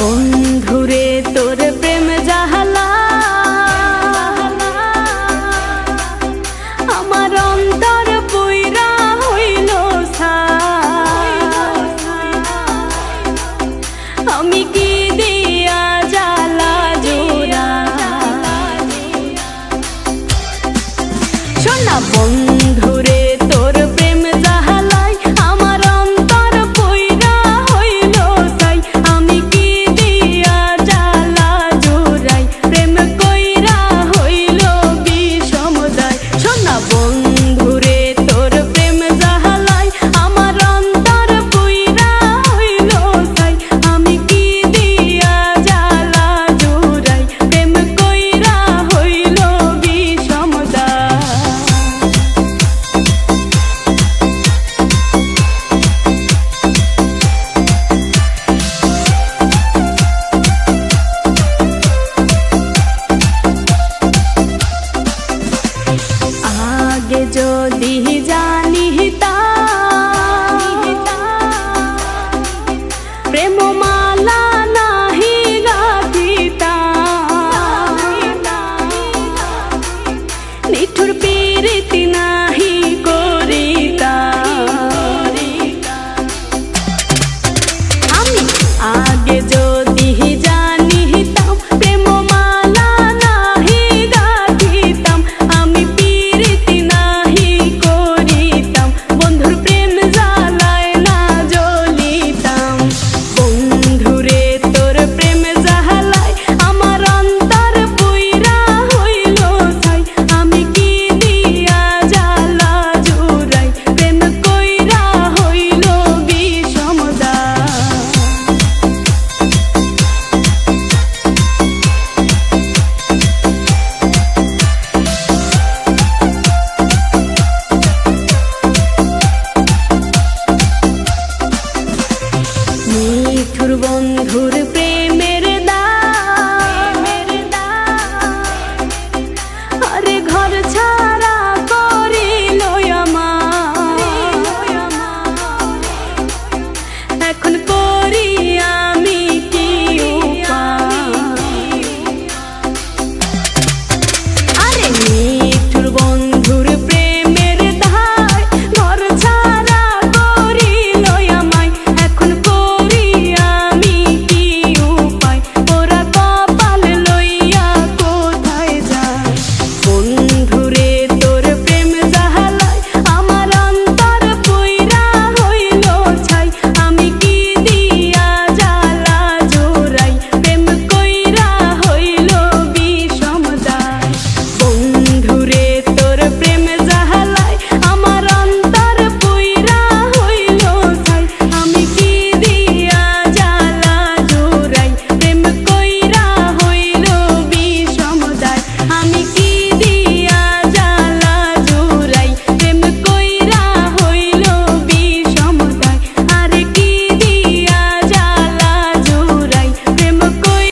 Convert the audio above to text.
বন্ধুরে, তোর প্রেম জাহালা আমার অন্তর পুইরা হইল। আমি কি দিয়া জ্বালা জোড়া শোনা বন্ধু যদি জানি তা। প্রেম মালা নাহি গাথিতা নিঠুর পীরিতি নাহি করিতা। আমি আগে